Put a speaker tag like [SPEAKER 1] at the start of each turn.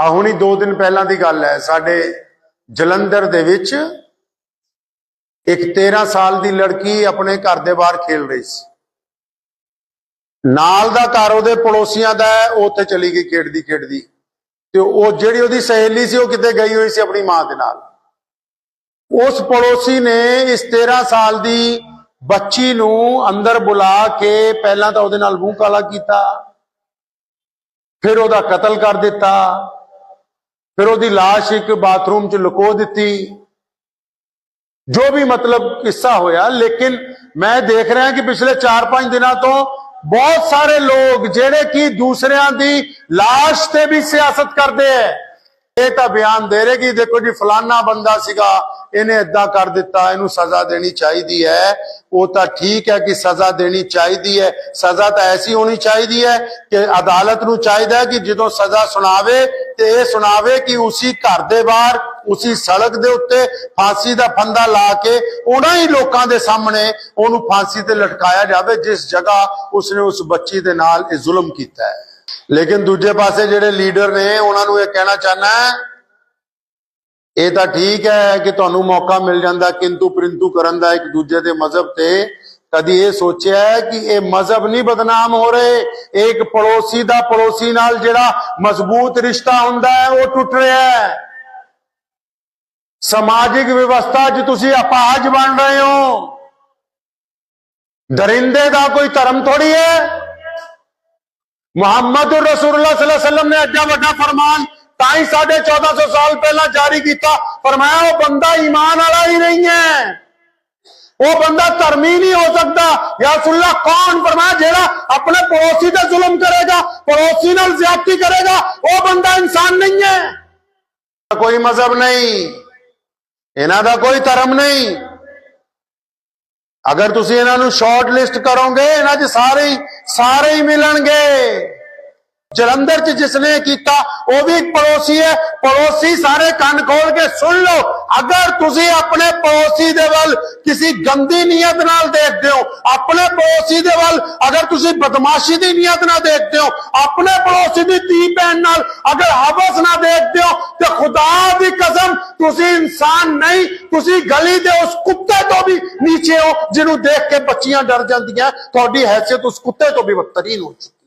[SPEAKER 1] ਆ ਹੁਣੀ 2 ਦਿਨ ਪਹਿਲਾਂ ਦੀ ਗੱਲ ਹੈ, ਸਾਡੇ ਜਲੰਧਰ ਦੇ ਵਿੱਚ ਇੱਕ 13 ਸਾਲ ਦੀ ਲੜਕੀ ਆਪਣੇ ਘਰ ਦੇ ਬਾਹਰ ਖੇਲ ਰਹੀ ਸੀ। ਨਾਲ ਦਾ ਘਰ ਉਹਦੇ ਪੜੋਸੀਆਂ ਦਾ ਉਹ ਉੱਥੇ ਚਲੀ ਗਈ ਖੇਡਦੀ ਖੇਡਦੀ। ਤੇ ਉਹ ਜਿਹੜੀ ਉਹਦੀ ਸਹੇਲੀ ਸੀ, ਉਹ ਕਿਤੇ ਗਈ ਹੋਈ ਸੀ ਆਪਣੀ ਮਾਂ ਦੇ ਨਾਲ। ਉਸ ਪੜੋਸੀ ਨੇ ਇਸ 13 ਸਾਲ ਦੀ ਬੱਚੀ ਨੂੰ ਅੰਦਰ ਬੁਲਾ ਕੇ ਪਹਿਲਾਂ ਤਾਂ ਉਹਦੇ ਨਾਲ ਮੂੰਹ ਕਾਲਾ ਕੀਤਾ, ਫਿਰ ਉਹਦਾ ਕਤਲ ਕਰ ਦਿੱਤਾ। ਫਿਰ ਉਹਦੀ লাশ ਇੱਕ ਬਾਥਰੂਮ 'ਚ ਲੁਕੋ ਦਿੱਤੀ ਜੋ ਵੀ ਮਤਲਬ ਕਿੱਸਾ ਹੋਇਆ ਲੇਕਿਨ ਮੈਂ ਦੇਖ ਰਿਹਾ ਕਿ ਪਿਛਲੇ 4-5 ਦਿਨਾਂ ਤੋਂ ਬਹੁਤ ਸਾਰੇ ਲੋਕ ਜਿਹੜੇ ਕਿ ਦੂਸਰਿਆਂ ਦੀ লাশ ਤੇ ਵੀ ਸਿਆਸਤ ਕਰਦੇ ਐ ਇਹ ਤਾਂ ਬਿਆਨ ਦੇ ਰਹੇ ਕਿ ਦੇਖੋ ਜੀ ਫਲਾਨਾ ਬੰਦਾ ਸੀਗਾ ਇਹਨੇ ਏਦਾਂ ਕਰ ਦਿੱਤਾ ਇਹਨੂੰ ਸਜ਼ਾ ਦੇਣੀ ਚਾਹੀਦੀ ਹੈ ਉਹ ਤਾਂ ਠੀਕ ਹੈ ਕਿ ਸਜ਼ਾ ਦੇਣੀ ਚਾਹੀਦੀ ਹੈ ਸਜ਼ਾ ਤਾਂ ਐਸੀ ਹੋਣੀ ਚਾਹੀਦੀ ਹੈ ਕਿ ਅਦਾਲਤ ਨੂੰ ਚਾਹੀਦਾ ਹੈ ਕਿ ਜਦੋਂ ਸਜ਼ਾ ਸੁਣਾਵੇ ਤੇ ਇਹ ਸੁਣਾਵੇ ਕਿ ਉਸੇ ਘਰ ਦੇ ਬਾਹਰ, ਉਸੇ ਸੜਕ ਦੇ ਉੱਤੇ ਫਾਂਸੀ ਦਾ ਫੰਦਾ ਲਾ ਕੇ ਉਹਨਾਂ ਹੀ ਲੋਕਾਂ ਦੇ ਸਾਹਮਣੇ ਉਹਨੂੰ ਫਾਂਸੀ ਤੇ ਲਟਕਾਇਆ ਜਾਵੇ, ਜਿਸ ਜਗ੍ਹਾ ਉਸਨੇ ਉਸ ਬੱਚੀ ਦੇ ਨਾਲ ਇਹ ਜ਼ੁਲਮ ਕੀਤਾ ਹੈ। ਲੇਕਿਨ ਦੂਜੇ ਪਾਸੇ ਜਿਹੜੇ ਲੀਡਰ ਨੇ, ਉਹਨਾਂ ਨੂੰ ਇਹ ਕਹਿਣਾ ਚਾਹਨਾ ਇਹ ਤਾਂ ਠੀਕ ਹੈ ਕਿ ਤੁਹਾਨੂੰ ਮੌਕਾ ਮਿਲ ਜਾਂਦਾ ਕਿੰਤੂ ਪ੍ਰਿੰਤੂ ਕਰਨ ਦਾ ਇੱਕ ਦੂਜੇ ਦੇ ਮਜ਼ਹਬ ਤੇ ਕਦੀ ਇਹ ਸੋਚਿਆ ਕਿ ਇਹ ਮਜ਼ਹਬ ਨਹੀਂ ਬਦਨਾਮ ਹੋ ਰਹੇ? ਇਹ ਇੱਕ ਪੜੋਸੀ ਦਾ ਪੜੋਸੀ ਨਾਲ ਜਿਹੜਾ ਮਜ਼ਬੂਤ ਰਿਸ਼ਤਾ ਹੁੰਦਾ ਹੈ, ਉਹ ਟੁੱਟ ਰਿਹਾ ਹੈ। ਸਮਾਜਿਕ ਵਿਵਸਥਾ 'ਚ ਤੁਸੀਂ ਅਪਾਹਜ ਬਣ ਰਹੇ ਹੋ। ਦਰਿੰਦੇ ਦਾ ਕੋਈ ਧਰਮ ਥੋੜੀ ਹੈ? ਮੁਹੰਮਦ ਰਸੂਲullah ਸੱਲੱਲਾਹੁ ਅਲੈहि ਵਸੱਲਮ ਨੇ ਅੱਡਾ ਵੱਡਾ ਫਰਮਾਨ ਤਾਂ ਹੀ ਸਾਡੇ 1400 ਸਾਲ ਪਹਿਲਾਂ ਜਾਰੀ ਕੀਤਾ। ਫਰਮਾਇਆ ਉਹ ਬੰਦਾ ਈਮਾਨ ਵਾਲਾ ਹੀ ਨਹੀਂ ਹੈ। ਉਹ ਬੰਦਾ ਧਰਮੀ ਨਹੀਂ ਹੋ ਸਕਦਾ। ਯਾ ਰਸੂਲullah ਕੌਣ ਫਰਮਾਇਆ ਜਿਹੜਾ ਆਪਣੇ ਪੜੋਸੀ ਤੇ ਜ਼ੁਲਮ ਕਰੇਗਾ, ਪੜੋਸੀ ਨਾਲ ਜ਼ਿਆਦਤੀ ਕਰੇਗਾ, ਉਹ ਬੰਦਾ ਇਨਸਾਨ ਨਹੀਂ ਹੈ। ਕੋਈ ਮਜ਼ਹਬ ਨਹੀਂ। ਇਹਨਾਂ ਦਾ ਕੋਈ ਧਰਮ ਨਹੀਂ। ਅਗਰ ਤੁਸੀਂ ਇਹਨਾਂ ਨੂੰ ਸ਼ਾਰਟ ਲਿਸਟ ਕਰੋਗੇ, ਇਹਨਾਂ 'ਚ ਸਾਰੇ ਸਾਰੇ ਹੀ ਮਿਲਣਗੇ। ਜਲੰਧਰ 'ਚ ਜਿਸਨੇ ਕੀਤਾ, ਉਹ ਵੀ ਇੱਕ ਪੜੋਸੀ ਹੈ। ਪੜੋਸੀ ਸਾਰੇ ਕੰਨ ਖੋਲ ਕੇ ਸੁਣ ਲਓ। ਅਗਰ ਤੁਸੀਂ ਆਪਣੇ ਪੜੋਸੀ ਦੇ ਵੱਲ ਕਿਸੇ ਗੰਦੀ ਨੀਅਤ ਨਾਲ ਦੇਖਦੇ ਹੋ, ਆਪਣੇ ਪੜੋਸੀ ਦੇ ਵੱਲ ਅਗਰ ਤੁਸੀਂ ਬਦਮਾਸ਼ੀ ਦੀ ਨੀਅਤ ਨਾਲ ਦੇਖਦੇ ਹੋ, ਆਪਣੇ ਪੜੋਸੀ ਦੀ ਧੀ ਭੈਣ ਨਾਲ ਅਗਰ ਹਵਸ ਨਾਲ ਦੇਖਦੇ ਹੋ, ਤੇ ਖੁਦਾ ਦੀ ਕਸਮ ਤੁਸੀਂ ਇਨਸਾਨ ਨਹੀਂ, ਤੁਸੀਂ ਗਲੀ ਦੇ ਉਸ ਕੁੱਤੇ ਤੋਂ ਵੀ ਨੀਚੇ ਹੋ, ਜਿਹਨੂੰ ਦੇਖ ਕੇ ਬੱਚੀਆਂ ਡਰ ਜਾਂਦੀਆਂ। ਤੁਹਾਡੀ ਹੈਸੀਅਤ ਉਸ ਕੁੱਤੇ ਤੋਂ ਵੀ ਬਦਤਰੀਨ ਹੋ ਚੁੱਕੀ